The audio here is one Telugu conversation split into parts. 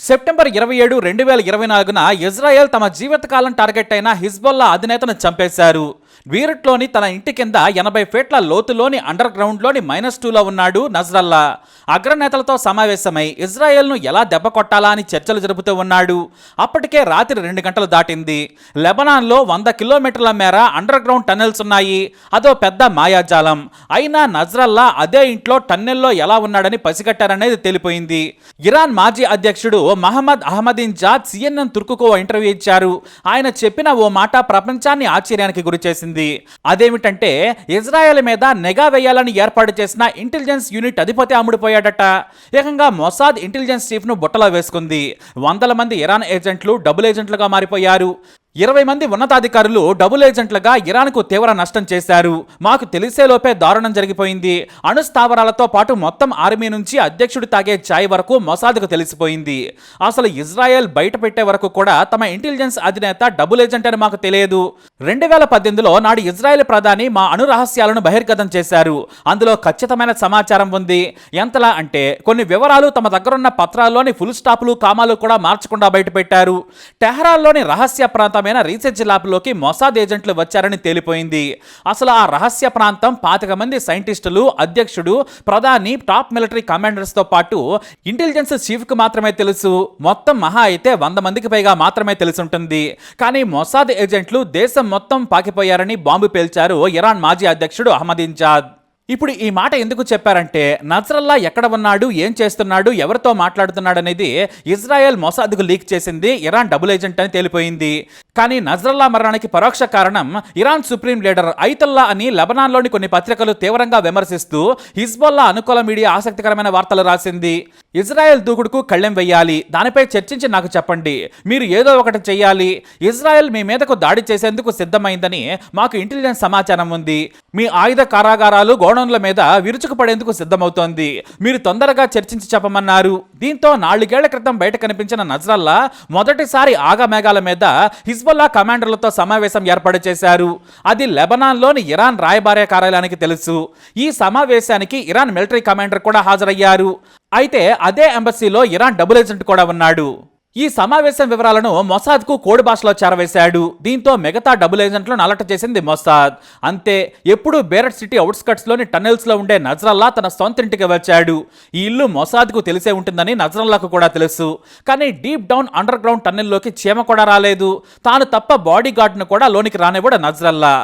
సెప్టెంబర్ ఇరవై ఏడు రెండు వేల ఇరవై నాలుగున ఇజ్రాయెల్ తమ జీవితకాలం టార్గెట్ అయిన హిజ్బొల్లా అధినేతను చంపేశారు. వీరట్లోని తన ఇంటి కింద ఎనభై ఫీట్ల లోతులోని అండర్ గ్రౌండ్లోని మైనస్ టూలో ఉన్నాడు నజ్రల్లా. అగ్రనేతలతో సమావేశమై ఇజ్రాయెల్ను ఎలా దెబ్బ కొట్టాలా అని చర్చలు జరుపుతూ ఉన్నాడు. అప్పటికే రాత్రి రెండు గంటలు దాటింది. లెబనాన్లో వంద కిలోమీటర్ల మేర అండర్ గ్రౌండ్ టన్నెల్స్ ఉన్నాయి. అదో పెద్ద మాయాజాలం. అయినా నజ్రల్లా అదే ఇంట్లో టన్నెల్లో ఎలా ఉన్నాడని పసిగట్టారనేది తెలిపోయింది. ఇరాన్ మాజీ అధ్యక్షుడు మహమ్మద్ అహ్మదీన్ జాద్ సిఎన్ఎన్ తుర్కుకు ఇంటర్వ్యూ ఇచ్చారు. ఆయన చెప్పిన ఓ మాట ప్రపంచాన్ని ఆశ్చర్యానికి గురిచేసింది. చేసింది. అదేమిటంటే ఇజ్రాయెల్ మీద నిఘా వేయాలని ఏర్పాటు చేసిన ఇంటెలిజెన్స్ యూనిట్ అధిపతి అమ్ముడిపోయాడట. ఏకంగా మొసాద్ ఇంటెలిజెన్స్ చీఫ్ను బుట్టలో వేసుకుంది. వందల మంది ఇరాన్ ఏజెంట్లు డబుల్ ఏజెంట్లుగా మారిపోయారు. ఇరవై మంది ఉన్నతాధికారులు డబుల్ ఏజెంట్లుగా ఇరాన్కు తీవ్ర నష్టం చేశారు. మాకు తెలిసేలోపే దారుణం జరిగిపోయింది. అణు స్థావరాలతో పాటు మొత్తం ఆర్మీ నుంచి అధ్యక్షుడు తాగే ఛాయ్ వరకు మొసాద్కు తెలిసిపోయింది. అసలు ఇజ్రాయెల్ బయట పెట్టే వరకు కూడా తమ ఇంటెలిజెన్స్ అధినేత డబుల్ ఏజెంట్ అని మాకు తెలియదు. రెండు వేల పద్దెనిమిదిలో నాడు ఇజ్రాయెల్ ప్రధాని మా అణు రహస్యాలను బహిర్గతం చేశారు. అందులో ఖచ్చితమైన సమాచారం ఉంది. ఎంతలా అంటే కొన్ని వివరాలు తమ దగ్గరున్న పత్రాల్లోని ఫుల్ స్టాప్లు కామాలు కూడా మార్చకుండా బయటపెట్టారు. టెహరాల్లోని రహస్య ప్రాంతం ప్రాంతమైన రీసెర్చ్ ల్యాబ్లోకి మొసాద్ ఏజెంట్లు వచ్చారని తేలిపోయింది. అసలు ఆ రహస్య ప్రాంతం పాతిక మంది సైంటిస్టులు అధ్యక్షుడు ప్రధాని టాప్ మిలిటరీ కమాండర్స్తో పాటు ఇంటెలిజెన్స్ చీఫ్కి మాత్రమే తెలుసు. మొత్తం మహా అయితే వంద మందికి పైగా మాత్రమే తెలుసుంటుంది. కానీ మొసాద్ ఏజెంట్లు దేశం మొత్తం పాకిపోయారని బాంబు పేల్చారు ఇరాన్ మాజీ అధ్యక్షుడు అహ్మదీన్జాద్ ఇప్పుడు ఈ మాట ఎందుకు చెప్పారంటే నజ్రల్లా ఎక్కడ ఉన్నాడు ఏం చేస్తున్నాడు ఎవరితో మాట్లాడుతున్నాడు అనేది ఇజ్రాయెల్ మొసాద్కు లీక్ చేసింది ఇరాన్ డబుల్ ఏజెంట్ అని తేలిపోయింది. కానీ నజ్రల్లా మరణానికి పరోక్ష కారణం ఇరాన్ సుప్రీం లీడర్ ఐతల్లా అని లెబనాన్లోని కొన్ని పత్రికలు తీవ్రంగా విమర్శిస్తూ హిజ్బొల్లా అనుకూల మీడియా ఆసక్తికరమైన వార్తలు రాసింది. ఇజ్రాయెల్ దూకుడుకు కళ్ళెం వెయ్యాలి. దానిపై చర్చించి నాకు చెప్పండి. మీరు ఏదో ఒకటి చేయాలి ఇజ్రాయెల్ మీ మీదకు దాడి చేసేందుకు సిద్ధమైందని మాకు ఇంటెలిజెన్స్ సమాచారం ఉంది. మీ ఆయుధ కారాగారాలు గోడౌన్ల మీద విరుచుకుపడేందుకు సిద్ధమవుతోంది. మీరు తొందరగా చర్చించి చెప్పమన్నారు. దీంతో నాలుగేళ్ళ క్రితం బయట కనిపించిన నజ్రల్లా మొదటిసారి ఆగమేఘాల మీద హిజ్బుల్లా కమాండర్లతో సమావేశం ఏర్పాటు చేశారు. అది లెబనాన్లోని ఇరాన్ రాయబార కార్యాలయానికి తెలుసు. ఈ సమావేశానికి ఇరాన్ మిలిటరీ కమాండర్ కూడా హాజరయ్యారు. అయితే అదే ఎంబసీలో ఇరాన్ డబుల్ ఏజెంట్ కూడా ఉన్నాడు. ఈ సమావేశం వివరాలను మొసాద్కు కోడి భాషలో చేరవేశాడు. దీంతో మిగతా డబుల్ ఏజెంట్లను అలర్ట్ చేసింది మొసాద్. అంతే ఎప్పుడు బేరట్ సిటీ అవుట్స్కట్స్లోని టన్నెల్స్లో ఉండే నజ్రల్లా తన సొంత ఇంటికి వచ్చాడు. ఈ ఇల్లు మొసాద్కు తెలిసే ఉంటుందని నజ్రల్లాకు కూడా తెలుసు. కానీ డీప్ డౌన్ అండర్ గ్రౌండ్ టన్నెల్లోకి చీమ కూడా రాలేదు. తాను తప్ప బాడీ గార్డ్ను కూడా లోనికి రానివ్వడు నజ్రల్లా.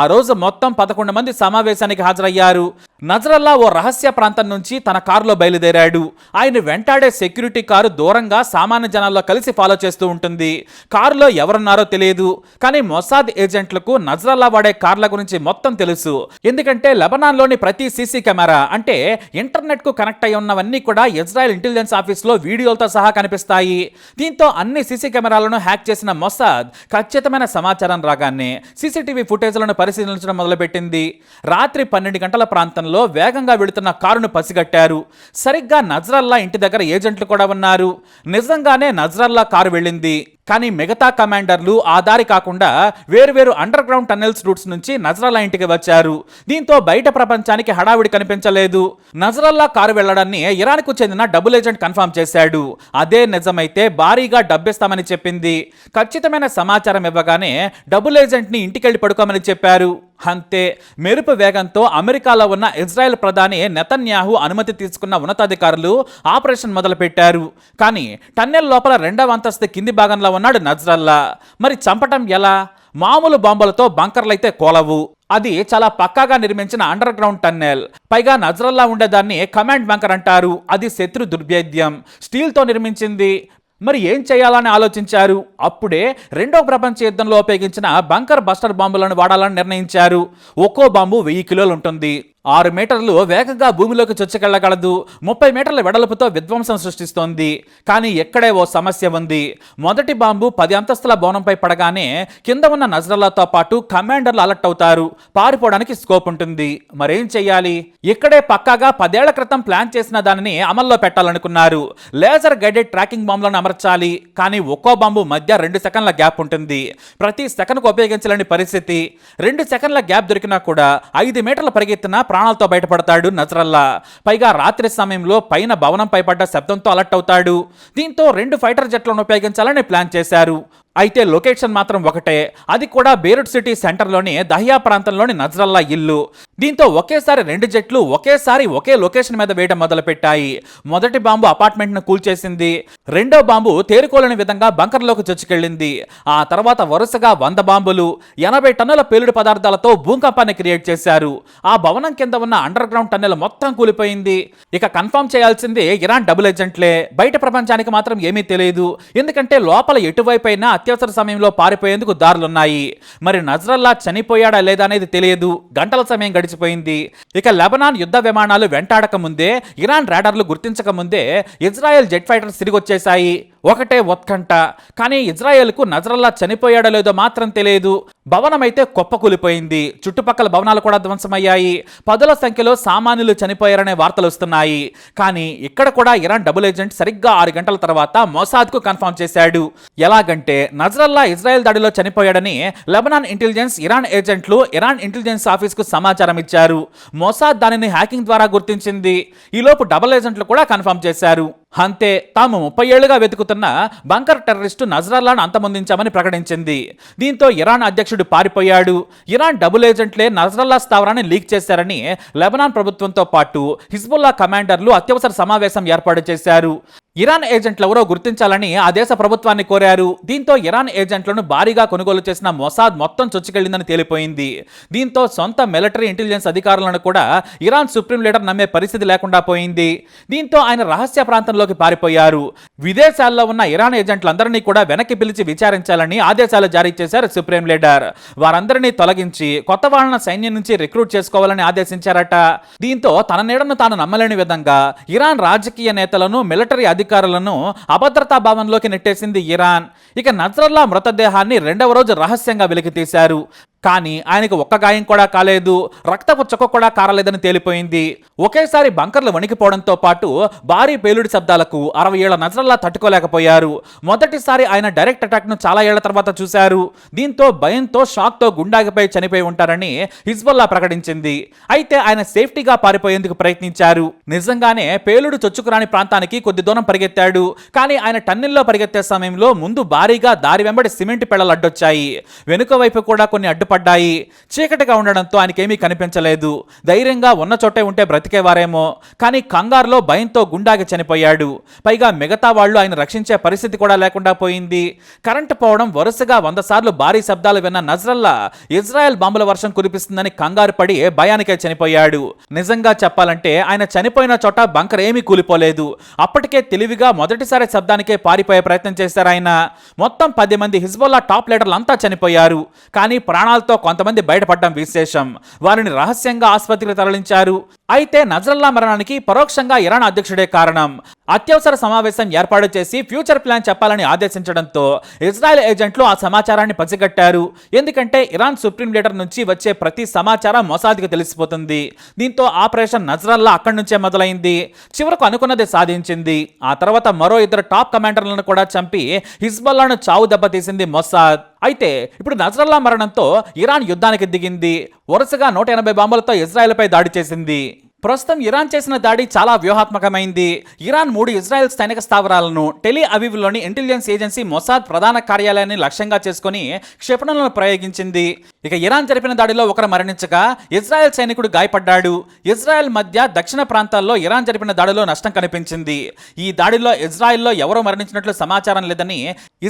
ఆ రోజు మొత్తం పదకొండు మంది సమావేశానికి హాజరయ్యారు. నజ్రల్లా ఓ రహస్య ప్రాంతం నుంచి తన కారులో బయలుదేరాడు. ఆయన వెంటాడే సెక్యూరిటీ కారు దూరంగా సామాన్య జనాల్లో కలిసి ఫాలో చేస్తూ ఉంటుంది. కారులో ఎవరున్నారో తెలియదు. కానీ మొసాద్ ఏజెంట్లకు నజ్రల్లా వాడే కార్ల గురించి మొత్తం తెలుసు. ఎందుకంటే లెబనాన్లోని ప్రతి సీసీ కెమెరా అంటే ఇంటర్నెట్కు కనెక్ట్ అయి ఉన్నవన్నీ కూడా ఇజ్రాయెల్ ఇంటెలిజెన్స్ ఆఫీస్లో వీడియోలతో సహా కనిపిస్తాయి. దీంతో అన్ని సీసీ కెమెరాలను హ్యాక్ చేసిన మొసాద్ ఖచ్చితమైన సమాచారం రాగానే సీసీటీవీ ఫుటేజ్లను పరిశీలించడం మొదలుపెట్టింది. రాత్రి పన్నెండు గంటల ప్రాంతంలో వేగంగా వెళుతున్న కారును పసిగట్టారు. సరిగ్గా నజ్రల్లా ఇంటి దగ్గర ఏజెంట్లు కూడా ఉన్నారు. నిజంగానే నజ్రల్లా కారు వెళ్ళింది. కానీ మిగతా కమాండర్లు ఆ దారి కాకుండా వేరువేరు అండర్ గ్రౌండ్ టన్నెల్స్ రూట్స్ నుంచి నజరల్లా ఇంటికి వచ్చారు. దీంతో బయట ప్రపంచానికి హడావిడి కనిపించలేదు. నజరల్లా కారు వెళ్ళడాన్ని ఇరాన్కు చెందిన డబుల్ ఏజెంట్ కన్ఫర్మ్ చేశాడు. అదే నిజమైతే భారీగా డబ్బిస్తామని చెప్పింది. ఖచ్చితమైన సమాచారం ఇవ్వగానే డబుల్ ఏజెంట్ని ఇంటికెళ్ళి పడుకోమని చెప్పారు. అంతే మెరుపు వేగంతో అమెరికాలో ఉన్న ఇజ్రాయెల్ ప్రధాని నెతన్యాహు అనుమతి తీసుకున్న ఉన్నతాధికారులు ఆపరేషన్ మొదలుపెట్టారు. కానీ టన్నెల్ లోపల రెండవ అంతస్తు కింది భాగంలో ఉన్నాడు నజ్రల్లా. మరి చంపటం ఎలా? మామూలు బాంబులతో బంకర్లైతే కోలవు. అది చాలా పక్కాగా నిర్మించిన అండర్ గ్రౌండ్ టన్నెల్. పైగా నజ్రల్లా ఉండేదాన్ని కమాండ్ బంకర్ అంటారు. అది శత్రు దుర్భేద్యం. స్టీల్తో నిర్మించింది మరి ఏం చేయాలని ఆలోచించారు? అప్పుడే రెండో ప్రపంచ యుద్ధంలో ఉపయోగించిన బంకర్ బస్టర్ బాంబులను వాడాలని నిర్ణయించారు. ఒక్కో బాంబు వెయ్యి కిలోలు ఉంటుంది. ఆరు మీటర్లు వేగంగా భూమిలోకి చొచ్చుకెళ్ళగలదు ముప్పై మీటర్ల వెడల్పుతో విధ్వంసం సృష్టిస్తోంది. కానీ ఎక్కడే ఓ సమస్య ఉంది. మొదటి బాంబు పది అంతస్తుల బోనంపై పడగానే కింద ఉన్న నజరలతో పాటు కమాండర్లు అలర్ట్ అవుతారు. పారిపోవడానికి స్కోప్ ఉంటుంది. మరేం చెయ్యాలి? ఇక్కడే పక్కాగా పదేళ్ళ క్రితం ప్లాన్ చేసిన దానిని అమల్లో పెట్టాలనుకున్నారు. లేజర్ గైడెడ్ ట్రాకింగ్ బాంబులను అమర్చాలి. కానీ ఒక్కో బాంబు మధ్య రెండు సెకండ్ల గ్యాప్ ఉంటుంది. ప్రతి సెకండ్కు ఉపయోగించలేని పరిస్థితి. రెండు సెకండ్ల గ్యాప్ దొరికినా కూడా ఐదు మీటర్ల పరిగెత్తిన ప్రాణాలతో బయటపడతాడు నజరల్లా. పైగా రాత్రి సమయంలో పైన భవనంపై పడ్డ శబ్దంతో అలర్ట్ అవుతాడు. దీంతో రెండు ఫైటర్ జెట్లను ఉపయోగించాలని ప్లాన్ చేశారు. అయితే లొకేషన్ మాత్రం ఒకటే. అది కూడా బేరుడ్ సిటీ సెంటర్లోని దహియా ప్రాంతంలోని నజరల్లా ఇల్లు. దీంతో ఒకేసారి రెండు జట్లు ఒకేసారి ఒకే లొకేషన్ మీద వేయడం మొదలుపెట్టాయి. మొదటి బాంబు అపార్ట్మెంట్ను కూల్చేసింది. రెండో బాంబు తేరుకోలేని విధంగా బంకర్లోకి చొచ్చుకెళ్ళింది. ఆ తర్వాత వరుసగా వంద బాంబులు ఎనభై టన్నుల పేలుడు పదార్థాలతో భూకంపాన్ని క్రియేట్ చేశారు. ఆ భవనం కింద ఉన్న అండర్ గ్రౌండ్ టన్నెల్ మొత్తం కూలిపోయింది. ఇక కన్ఫర్మ్ చేయాల్సింది ఇరాన్ డబుల్ ఏజెంట్లే. బయట ప్రపంచానికి మాత్రం ఏమీ తెలియదు. ఎందుకంటే లోపల ఎటువైపు అయినా అత్యవసర సమయంలో పారిపోయేందుకు దారులున్నాయి. మరి నజరల్లా చనిపోయాడా లేదా అనేది తెలియదు. గంటల సమయం గడిచిపోయింది ఇక లెబనాన్ యుద్ధ విమానాలు వెంటాడక ముందే ఇరాన్ రాడర్లు గుర్తించక ముందే ఇజ్రాయెల్ జెట్ ఫైటర్స్ తిరిగి వచ్చేశాయి ఒకటే ఉత్కంఠ. కానీ ఇజ్రాయెల్కు నజరల్లా చనిపోయాడో లేదో మాత్రం తెలియదు. భవనం అయితే కుప్పకూలిపోయింది. చుట్టుపక్కల భవనాలు కూడా ధ్వంసమయ్యాయి. పదుల సంఖ్యలో సామాన్యులు చనిపోయారనే వార్తలు వస్తున్నాయి. కానీ ఇక్కడ కూడా ఇరాన్ డబుల్ ఏజెంట్ సరిగ్గా ఆరు గంటల తర్వాత మొసాద్కు కన్ఫర్మ్ చేశాడు. ఎలాగంటే నజరల్లా ఇజ్రాయెల్ దాడిలో చనిపోయాడని లెబనాన్ ఇంటెలిజెన్స్ ఇరాన్ ఏజెంట్లు ఇరాన్ ఇంటెలిజెన్స్ ఆఫీస్కు సమాచారం ఇచ్చారు. మొసాద్ దానిని హ్యాకింగ్ ద్వారా గుర్తించింది. ఈలోపు డబుల్ ఏజెంట్లు కూడా కన్ఫర్మ్ చేశారు. అంతే తాము ముప్పై ఏళ్ళుగా వెతుకుతున్న బంకర్ టెర్రరిస్టు నజరాల్లాను అంతమొందించామని ప్రకటించింది. దీంతో ఇరాన్ అధ్యక్షుడు పారిపోయాడు. ఇరాన్ డబుల్ ఏజెంట్లే నజరల్లా స్థావరాన్ని లీక్ చేశారని లెబనాన్ ప్రభుత్వంతో పాటు హిజ్బుల్లా కమాండర్లు అత్యవసర సమావేశం ఏర్పాటు చేశారు. ఇరాన్ ఏజెంట్లు ఎవరో గుర్తించాలని ఆ దేశ ప్రభుత్వాన్ని కోరారు. దీంతో ఇరాన్ ఏజెంట్లను భారీగా కొనుగోలు చేసిన మొసాద్ మొత్తం చొచ్చుకెళ్ళిందని తేలిపోయింది. దీంతో సొంత మిలిటరీ ఇంటెలిజెన్స్ అధికారులను కూడా ఇరాన్ సుప్రీం లీడర్ నమ్మే పరిస్థితి లేకుండా పోయింది. దీంతో ఆయన రహస్య ప్రాంతంలోకి పారిపోయారు. విదేశాల్లో ఉన్న ఇరాన్ ఏజెంట్లందరినీ కూడా వెనక్కి పిలిచి విచారించాలని ఆదేశాలు జారీ చేశారు సుప్రీం లీడర్. వారందరినీ తొలగించి కొత్త వాళ్ళని సైన్యం నుంచి రిక్రూట్ చేసుకోవాలని ఆదేశించారట. దీంతో తన నీడను తాను నమ్మలేని విధంగా ఇరాన్ రాజకీయ నేతలను మిలిటరీ అధికారులను అభద్రతా భావంలోకి నెట్టేసింది ఇరాన్. ఇక నజ్రల్లా మృతదేహాన్ని రెండవ రోజు రహస్యంగా వెలికి తీశారు కానీ ఆయనకు ఒక్క గాయం కూడా కాలేదు రక్తపు చుక్క కూడా కారలేదని తేలిపోయింది. ఒకేసారి బంకర్లు వణికిపోవడంతో పాటు భారీ పేలుడి శబ్దాలకు అరవై ఏళ్ళ నజరల్లా తట్టుకోలేకపోయారు. మొదటిసారి ఆయన డైరెక్ట్ అటాక్ను చాలా ఏళ్ళ తర్వాత చూశారు. దీంతో భయంతో షాక్తో చనిపోయి ఉంటారని హిజ్బుల్లా ప్రకటించింది. అయితే ఆయన సేఫ్టీగా పారిపోయేందుకు ప్రయత్నించారు. నిజంగానే పేలుడు చొచ్చుకురాని ప్రాంతానికి కొద్ది దూరం పరిగెత్తాడు. కానీ ఆయన టన్నెల్లో పరిగెత్తే సమయంలో ముందు భారీగా దారి వెంబడి సిమెంట్ పెళ్ళలు అడ్డొచ్చాయి వెనుక వైపు కూడా కొన్ని అడ్డు పడ్డాయి. చీకటిగా ఉండడంతో ఆయనకేమీ కనిపించలేదు. ధైర్యంగా ఉన్న చోటే ఉంటే బ్రతికేవారేమో. కానీ కంగారులో భయంతో గుండాగి చనిపోయాడు. పైగా మిగతా వాళ్ళు ఆయన రక్షించే పరిస్థితి కూడా లేకుండా పోయింది. కరెంటు పోవడం వరుసగా వంద సార్లు భారీ శబ్దాలు విన్న నజ్రల్లా ఇజ్రాయెల్ బాంబుల వర్షం కురిపిస్తుందని కంగారు పడి భయానికే చనిపోయాడు. నిజంగా చెప్పాలంటే ఆయన చనిపోయిన చోట బంకర్ ఏమీ కూలిపోలేదు. అప్పటికే తెలివిగా మొదటిసారి శబ్దానికే పారిపోయే ప్రయత్నం చేశారు ఆయన. మొత్తం పది మంది హిజ్బుల్లా టాప్ లీడర్లు అంతా చనిపోయారు. కానీ ప్రాణాలు కారణాలతో కొంతమంది బయటపడడం విశేషం. వారిని రహస్యంగా ఆసుపత్రికి తరలించారు. అయితే నజరల్లా మరణానికి పరోక్షంగా ఇరాన్ అధ్యక్షుడే కారణం. అత్యవసర సమావేశం ఏర్పాటు చేసి ఫ్యూచర్ ప్లాన్ చెప్పాలని ఆదేశించడంతో ఇజ్రాయెల్ ఏజెంట్లు ఆ సమాచారాన్ని పసిగట్టారు. ఎందుకంటే ఇరాన్ సుప్రీం లీడర్ నుంచి వచ్చే ప్రతి సమాచారం మొసాద్కి తెలిసిపోతుంది. దీంతో ఆపరేషన్ నజరల్లా అక్కడి నుంచే మొదలైంది. చివరకు అనుకున్నది సాధించింది. ఆ తర్వాత మరో ఇద్దరు టాప్ కమాండర్లను కూడా చంపి హిజ్బల్లాను చావు దెబ్బతీసింది మొసాద్. అయితే ఇప్పుడు నజరల్లా మరణంతో ఇరాన్ యుద్ధానికి దిగింది. వరుసగా నూట ఎనభై బాంబులతో ఇజ్రాయెల్పై దాడి చేసింది. ప్రస్తుతం ఇరాన్ చేసిన దాడి చాలా వ్యూహాత్మకమైంది. ఇరాన్ మూడు ఇజ్రాయెల్ సైనిక స్థావరాలను టెలి అవివ్లోని ఇంటెలిజెన్స్ ఏజెన్సీ మొసాద్ ప్రధాన కార్యాలయాన్ని లక్ష్యంగా చేసుకుని క్షిపణులను ప్రయోగించింది. ఇక ఇరాన్ జరిపిన దాడిలో ఒకరు మరణించగా ఇజ్రాయెల్ సైనికుడు గాయపడ్డాడు. ఇజ్రాయెల్ మధ్య దక్షిణ ప్రాంతాల్లో ఇరాన్ జరిపిన దాడిలో నష్టం కనిపించింది. ఈ దాడిలో ఇజ్రాయెల్లో ఎవరో మరణించినట్లు సమాచారం లేదని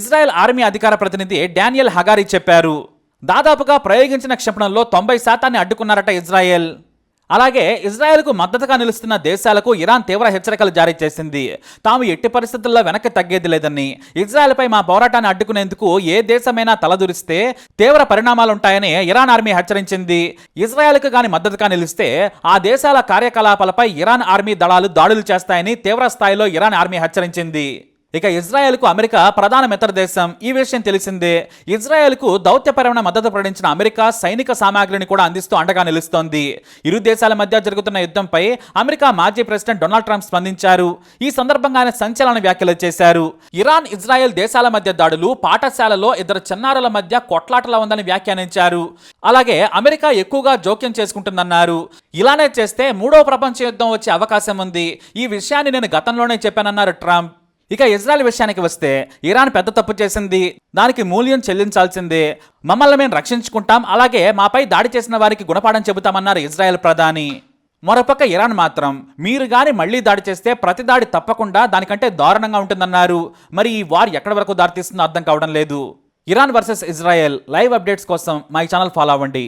ఇజ్రాయెల్ ఆర్మీ అధికార ప్రతినిధి డానియల్ హగారి చెప్పారు. దాదాపుగా ప్రయోగించిన క్షిపణంలో తొంభై శాతాన్ని అడ్డుకున్నారట ఇజ్రాయెల్. అలాగే ఇజ్రాయెల్కు మద్దతుగా నిలుస్తున్న దేశాలకు ఇరాన్ తీవ్ర హెచ్చరికలు జారీ చేసింది. తాము ఎట్టి పరిస్థితుల్లో వెనక్కి తగ్గేది లేదని. ఇజ్రాయెల్పై మా పోరాటాన్ని అడ్డుకునేందుకు ఏ దేశమైనా తలదూరిస్తే తీవ్ర పరిణామాలుంటాయని ఇరాన్ ఆర్మీ హెచ్చరించింది. ఇజ్రాయెల్కు గాని మద్దతుగా నిలిస్తే ఆ దేశాల కార్యకలాపాలపై ఇరాన్ ఆర్మీ దళాలు దాడులు చేస్తాయని తీవ్ర స్థాయిలో ఇరాన్ ఆర్మీ హెచ్చరించింది. ఇక ఇజ్రాయెల్కు అమెరికా ప్రధాన మిత్ర దేశం. ఈ విషయం తెలిసిందే. ఇజ్రాయెల్కు దౌత్యపరమైన మద్దతు ప్రకటించిన అమెరికా సైనిక సామాగ్రిని కూడా అందిస్తూ అండగా నిలుస్తోంది. ఇరు దేశాల మధ్య జరుగుతున్న యుద్ధంపై అమెరికా మాజీ ప్రెసిడెంట్ డొనాల్డ్ ట్రంప్ స్పందించారు. ఈ సందర్భంగా ఆయన సంచలన వ్యాఖ్యలు చేశారు. ఇరాన్ ఇజ్రాయెల్ దేశాల మధ్య దాడులు పాఠశాలలో ఇద్దరు చిన్నారుల మధ్య కొట్లాటలా ఉందని వ్యాఖ్యానించారు. అలాగే అమెరికా ఎక్కువగా జోక్యం చేసుకుంటుందన్నారు. ఇలానే చేస్తే మూడో ప్రపంచ యుద్ధం వచ్చే అవకాశం ఉంది. ఈ విషయాన్ని నేను గతంలోనే చెప్పానన్నారు ట్రంప్. ఇక ఇజ్రాయెల్ విషయానికి వస్తే ఇరాన్ పెద్ద తప్పు చేసింది దానికి మూల్యం చెల్లించాల్సిందే మమ్మల్ని మేము రక్షించుకుంటాం అలాగే మాపై దాడి చేసిన వారికి గుణపాఠం చెబుతామన్నారు ఇజ్రాయెల్ ప్రధాని. మరోపక్క ఇరాన్ మాత్రం మీరు గాని మళ్ళీ దాడి చేస్తే ప్రతి దాడి తప్పకుండా దానికంటే దారుణంగా ఉంటుందన్నారు. మరి ఈ వార్ ఎక్కడి వరకు దారితీస్తుందో అర్థం కావడం లేదు. Iran versus Israel live updates కోసం మా ఛానల్ ఫాలో అవ్వండి.